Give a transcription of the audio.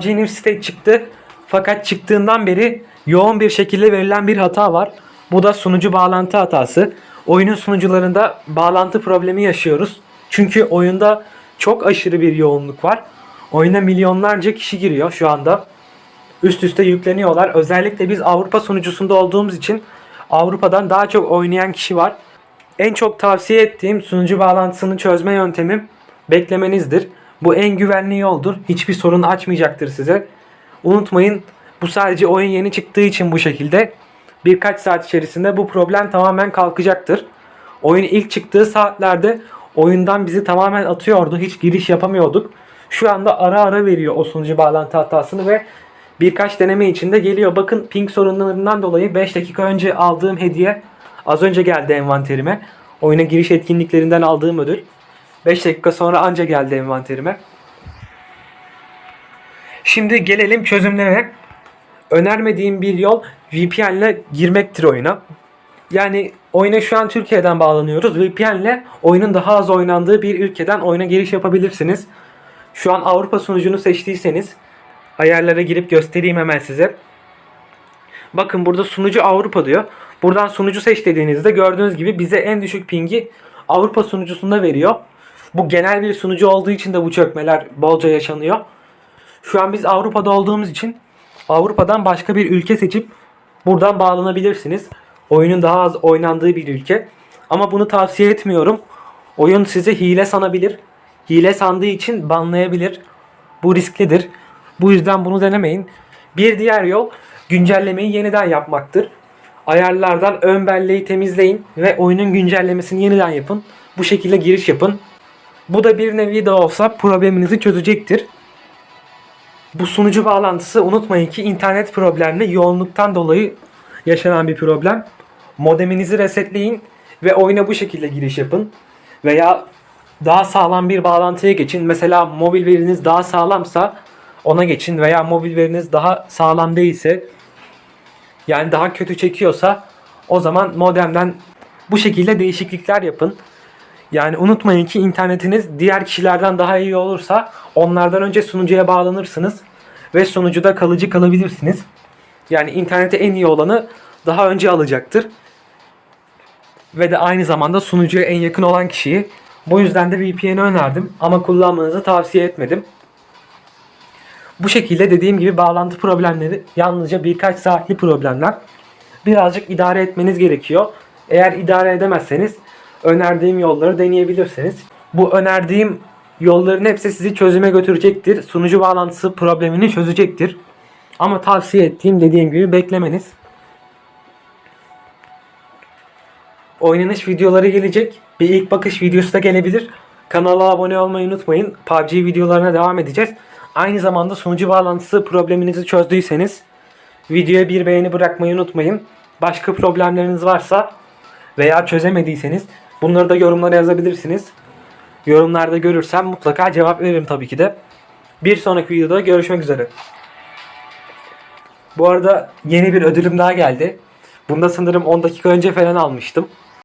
Genie State çıktı. Fakat çıktığından beri yoğun bir şekilde verilen bir hata var. Bu da sunucu bağlantı hatası. Oyunun sunucularında bağlantı problemi yaşıyoruz. Çünkü oyunda çok aşırı bir yoğunluk var. Oyuna milyonlarca kişi giriyor şu anda. Üst üste yükleniyorlar. Özellikle biz Avrupa sunucusunda olduğumuz için Avrupa'dan daha çok oynayan kişi var. En çok tavsiye ettiğim sunucu bağlantısını çözme yöntemim beklemenizdir. Bu en güvenli yoldur. Hiçbir sorun açmayacaktır size. Unutmayın bu sadece oyun yeni çıktığı için bu şekilde. Birkaç saat içerisinde bu problem tamamen kalkacaktır. Oyun ilk çıktığı saatlerde oyundan bizi tamamen atıyordu. Hiç giriş yapamıyorduk. Şu anda ara ara veriyor o sunucu bağlantı hatasını ve birkaç deneme içinde geliyor. Bakın ping sorunlarından dolayı 5 dakika önce aldığım hediye az önce geldi envanterime. Oyuna giriş etkinliklerinden aldığım ödül. 5 dakika sonra anca geldi envanterime. Şimdi gelelim çözümlere. Önermediğim bir yol VPN ile girmektir oyuna. Yani oyuna şu an Türkiye'den bağlanıyoruz. VPN ile oyunun daha az oynandığı bir ülkeden oyuna giriş yapabilirsiniz. Şu an Avrupa sunucunu seçtiyseniz ayarlara girip göstereyim hemen size. Bakın burada sunucu Avrupa diyor. Buradan sunucu seç dediğinizde gördüğünüz gibi bize en düşük pingi Avrupa sunucusunda veriyor. Bu genel bir sunucu olduğu için de bu çökmeler bolca yaşanıyor. Şu an biz Avrupa'da olduğumuz için Avrupa'dan başka bir ülke seçip buradan bağlanabilirsiniz. Oyunun daha az oynandığı bir ülke. Ama bunu tavsiye etmiyorum. Oyun sizi hile sanabilir. Hile sandığı için banlayabilir. Bu risklidir. Bu yüzden bunu denemeyin. Bir diğer yol güncellemeyi yeniden yapmaktır. Ayarlardan ön belleği temizleyin ve oyunun güncellemesini yeniden yapın. Bu şekilde giriş yapın. Bu da bir nevi de olsa probleminizi çözecektir. Bu sunucu bağlantısı unutmayın ki internet problemli yoğunluktan dolayı yaşanan bir problem. Modeminizi resetleyin ve oyuna bu şekilde giriş yapın. Veya daha sağlam bir bağlantıya geçin. Mesela mobil veriniz daha sağlamsa ona geçin veya mobil veriniz daha sağlam değilse yani daha kötü çekiyorsa o zaman modemden bu şekilde değişiklikler yapın. Yani unutmayın ki internetiniz diğer kişilerden daha iyi olursa onlardan önce sunucuya bağlanırsınız ve sunucuda kalıcı kalabilirsiniz. Yani internete en iyi olanı daha önce alacaktır. Ve de aynı zamanda sunucuya en yakın olan kişiyi. Bu yüzden de VPN'i önerdim ama kullanmanızı tavsiye etmedim. Bu şekilde dediğim gibi bağlantı problemleri yalnızca birkaç saatli problemler. Birazcık idare etmeniz gerekiyor. Eğer idare edemezseniz önerdiğim yolları deneyebilirsiniz. Bu önerdiğim yolların hepsi sizi çözüme götürecektir. Sunucu bağlantısı problemini çözecektir. Ama tavsiye ettiğim dediğim gibi beklemeniz. Oynanış videoları gelecek. Bir ilk bakış videosu da gelebilir. Kanala abone olmayı unutmayın. PUBG videolarına devam edeceğiz. Aynı zamanda sunucu bağlantısı probleminizi çözdüyseniz videoya bir beğeni bırakmayı unutmayın. Başka problemleriniz varsa veya çözemediyseniz bunları da yorumlara yazabilirsiniz. Yorumlarda görürsem mutlaka cevap veririm tabii ki de. Bir sonraki videoda görüşmek üzere. Bu arada yeni bir ödülüm daha geldi. Bunda sanırım 10 dakika önce falan almıştım.